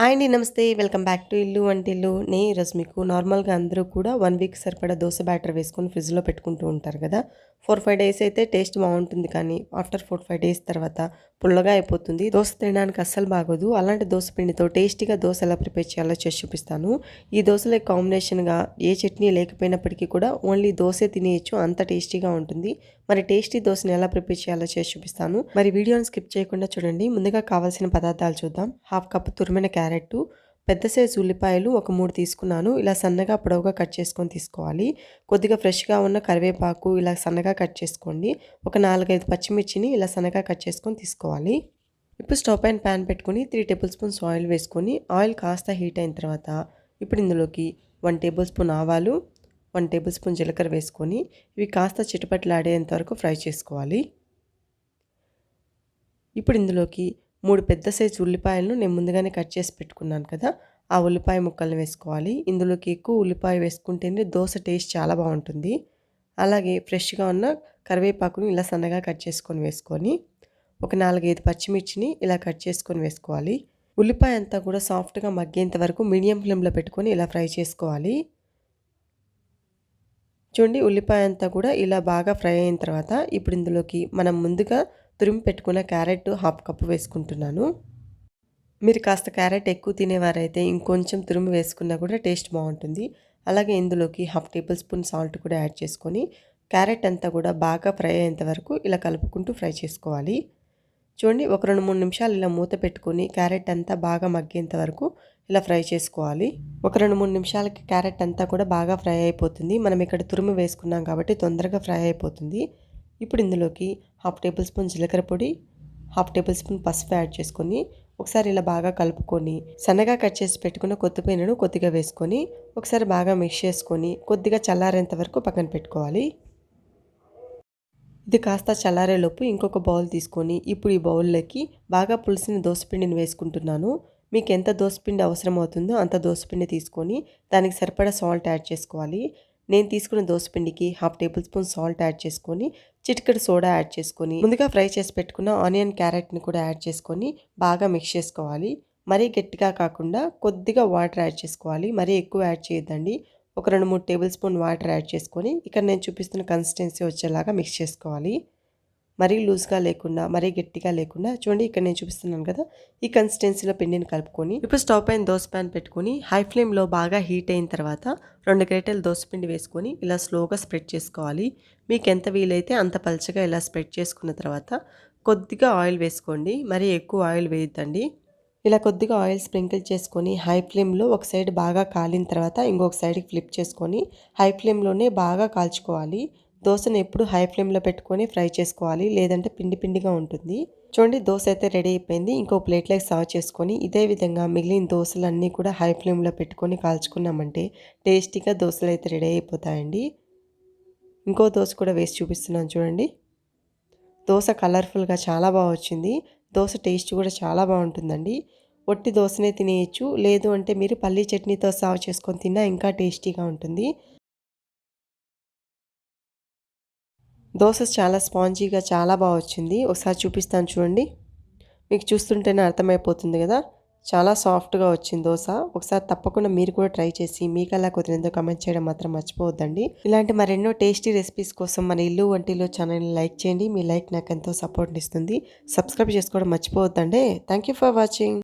Hi అండి నమస్తే. Welcome back to ఇల్లు అంటే ఇల్లు. నే ఈరోజు మీకు నార్మల్గా అందరూ కూడా వన్ వీక్ సరిపడా దోశ బ్యాటర్ వేసుకొని ఫ్రిడ్జ్లో పెట్టుకుంటూ ఉంటారు కదా. ఫోర్ ఫైవ్ డేస్ అయితే టేస్ట్ బాగుంటుంది కానీ ఆఫ్టర్ ఫోర్ ఫైవ్ డేస్ తర్వాత పుల్లగా అయిపోతుంది. దోశ తినడానికి అస్సలు బాగోదు. అలాంటి దోశ పిండితో టేస్టీగా దోశ ఎలా ప్రిపేర్ చేయాలో చేసి చూపిస్తాను. ఈ దోశలే కాంబినేషన్గా ఏ చట్నీ లేకపోయినప్పటికీ కూడా ఓన్లీ దోశ తినేయచ్చు. అంత టేస్టీగా ఉంటుంది. మరి టేస్టీ దోశని ఎలా ప్రిపేర్ చేయాలో చేసి చూపిస్తాను. మరి వీడియోని స్కిప్ చేయకుండా చూడండి. ముందుగా కావాల్సిన పదార్థాలు చూద్దాం. హాఫ్ కప్ తురిమిన క్యారెట్. పెద్ద సైజు ఉల్లిపాయలు ఒక మూడు తీసుకున్నాను. ఇలా సన్నగా పొడవుగా కట్ చేసుకొని తీసుకోవాలి. కొద్దిగా ఫ్రెష్గా ఉన్న కరివేపాకు ఇలా సన్నగా కట్ చేసుకోండి. ఒక నాలుగైదు పచ్చిమిర్చిని ఇలా సన్నగా కట్ చేసుకొని తీసుకోవాలి. ఇప్పుడు స్టవ్ పైన ప్యాన్ పెట్టుకొని త్రీ టేబుల్ స్పూన్స్ ఆయిల్ వేసుకొని ఆయిల్ కాస్త హీట్ అయిన తర్వాత ఇప్పుడు ఇందులోకి వన్ టేబుల్ స్పూన్ ఆవాలు వన్ టేబుల్ స్పూన్ జీలకర్ర వేసుకొని ఇవి కాస్త చిటపట్లాడేంత వరకు ఫ్రై చేసుకోవాలి. ఇప్పుడు ఇందులోకి మూడు పెద్ద సైజు ఉల్లిపాయలను నేను ముందుగానే కట్ చేసి పెట్టుకున్నాను కదా ఆ ఉల్లిపాయ ముక్కల్ని వేసుకోవాలి. ఇందులోకి ఎక్కువ ఉల్లిపాయ వేసుకుంటేనే దోశ టేస్ట్ చాలా బాగుంటుంది. అలాగే ఫ్రెష్గా ఉన్న కరివేపాకుని ఇలా సన్నగా కట్ చేసుకొని వేసుకొని ఒక నాలుగైదు పచ్చిమిర్చిని ఇలా కట్ చేసుకొని వేసుకోవాలి. ఉల్లిపాయ అంతా కూడా సాఫ్ట్గా మగ్గేంత వరకు మీడియం ఫ్లేమ్లో పెట్టుకొని ఇలా ఫ్రై చేసుకోవాలి. చూడండి ఉల్లిపాయ అంతా కూడా ఇలా బాగా ఫ్రై అయిన తర్వాత ఇప్పుడు ఇందులోకి మనం ముందుగా తురిమి పెట్టుకున్న క్యారెట్ హాఫ్ కప్పు వేసుకుంటున్నాను. మీరు కాస్త క్యారెట్ ఎక్కువ తినేవారైతే ఇంకొంచెం తురిమి వేసుకున్నా కూడా టేస్ట్ బాగుంటుంది. అలాగే ఇందులోకి హాఫ్ టేబుల్ స్పూన్ సాల్ట్ కూడా యాడ్ చేసుకొని క్యారెట్ అంతా కూడా బాగా ఫ్రై అయ్యేంత వరకు ఇలా కలుపుకుంటూ ఫ్రై చేసుకోవాలి. చూడండి ఒక రెండు మూడు నిమిషాలు ఇలా మూత పెట్టుకొని క్యారెట్ అంతా బాగా మగ్గేంత వరకు ఇలా ఫ్రై చేసుకోవాలి. ఒక రెండు మూడు నిమిషాలకి క్యారెట్ అంతా కూడా బాగా ఫ్రై అయిపోతుంది. మనం ఇక్కడ తురుము వేసుకున్నాం కాబట్టి తొందరగా ఫ్రై అయిపోతుంది. ఇప్పుడు ఇందులోకి హాఫ్ టేబుల్ స్పూన్ జీలకర్ర పొడి హాఫ్ టేబుల్ స్పూన్ పసుపు యాడ్ చేసుకొని ఒకసారి ఇలా బాగా కలుపుకొని సన్నగా కట్ చేసి పెట్టుకున్న కొత్తిపీనను కొద్దిగా వేసుకొని ఒకసారి బాగా మిక్స్ చేసుకొని కొద్దిగా చల్లారేంత వరకు పక్కన పెట్టుకోవాలి. ఇది కాస్త చల్లారేలోపు ఇంకొక బౌల్ తీసుకొని ఇప్పుడు ఈ బౌల్లోకి బాగా పులిసిన దోసపిండిని వేసుకుంటున్నాను. మీకు ఎంత దోసపిండి అవసరం అవుతుందో అంత దోసపిండి తీసుకొని దానికి సరిపడా సాల్ట్ యాడ్ చేసుకోవాలి. నేను తీసుకున్న దోసపిండికి half table spoon salt add చేసుకొని చిటికెడు సోడా యాడ్ చేసుకొని ముందుగా ఫ్రై చేసి పెట్టుకున్న ఆనియన్ క్యారెట్ని కూడా యాడ్ చేసుకొని బాగా మిక్స్ చేసుకోవాలి. మరీ గట్టిగా కాకుండా కొద్దిగా వాటర్ యాడ్ చేసుకోవాలి. మరీ ఎక్కువ యాడ్ చేయొద్దండి. ఒక రెండు మూడు టేబుల్ స్పూన్ వాటర్ యాడ్ చేసుకొని ఇక్కడ నేను చూపిస్తున్న కన్సిస్టెన్సీ వచ్చేలాగా మిక్స్ చేసుకోవాలి. మరీ లూజ్గా లేకుండా మరీ గట్టిగా లేకుండా చూడండి ఇక్కడ నేను చూపిస్తున్నాను కదా ఈ కన్సిస్టెన్సీలో పిండిని కలుపుకొని ఇప్పుడు స్టవ్ పైన దోశ ప్యాన్ పెట్టుకొని హై ఫ్లేమ్లో బాగా హీట్ అయిన తర్వాత రెండు గ్రేటలు దోశపిండి వేసుకొని ఇలా స్లోగా స్ప్రెడ్ చేసుకోవాలి. మీకు ఎంత వీలైతే అంత పలచగా ఇలా స్ప్రెడ్ చేసుకున్న తర్వాత కొద్దిగా ఆయిల్ వేసుకోండి. మరీ ఎక్కువ ఆయిల్ వేయద్దండి. ఇలా కొద్దిగా ఆయిల్ స్ప్రింకిల్ చేసుకొని హై ఫ్లేమ్లో ఒక సైడ్ బాగా కాలిన తర్వాత ఇంకొక సైడ్కి ఫ్లిప్ చేసుకొని హై ఫ్లేమ్లోనే బాగా కాల్చుకోవాలి. దోశను ఎప్పుడు హై ఫ్లేమ్లో పెట్టుకొని ఫ్రై చేసుకోవాలి లేదంటే పిండి పిండిగా ఉంటుంది. చూడండి దోశ అయితే రెడీ అయిపోయింది. ఇంకో ప్లేట్లోకి సర్వ్ చేసుకొని ఇదే విధంగా మిగిలిన దోశలన్నీ కూడా హై ఫ్లేమ్లో పెట్టుకొని కాల్చుకున్నామంటే టేస్టీగా దోశలు అయితే రెడీ అయిపోతాయండి. ఇంకో దోశ కూడా వేసి చూపిస్తున్నాను చూడండి. దోశ కలర్ఫుల్గా చాలా బాగా వచ్చింది. దోశ టేస్ట్ కూడా చాలా బాగుంటుందండి. ఒట్టి దోశనే తినేయచ్చు. లేదు అంటే మీరు పల్లీ చట్నీతో సర్వ్ చేసుకొని తిన్నా ఇంకా టేస్టీగా ఉంటుంది. దోశ చాలా స్పాంజీగా చాలా బాగా వచ్చింది. ఒకసారి చూపిస్తాను చూడండి. మీకు చూస్తుంటేనే అర్థమైపోతుంది కదా. చాలా సాఫ్ట్గా వచ్చింది దోశ. ఒకసారి తప్పకుండా మీరు కూడా ట్రై చేసి మీకు అలా కుదిరిందో కమెంట్ చేయడం మాత్రం మర్చిపోవద్దండి. ఇలాంటి మరెన్నో టేస్టీ రెసిపీస్ కోసం మన ఇల్లు వంటిలో ఛానల్ని లైక్ చేయండి. మీ లైక్ నాకు ఎంతో సపోర్ట్ ఇస్తుంది. సబ్స్క్రైబ్ చేసుకోవడం మర్చిపోవద్దండి. Thank for watching.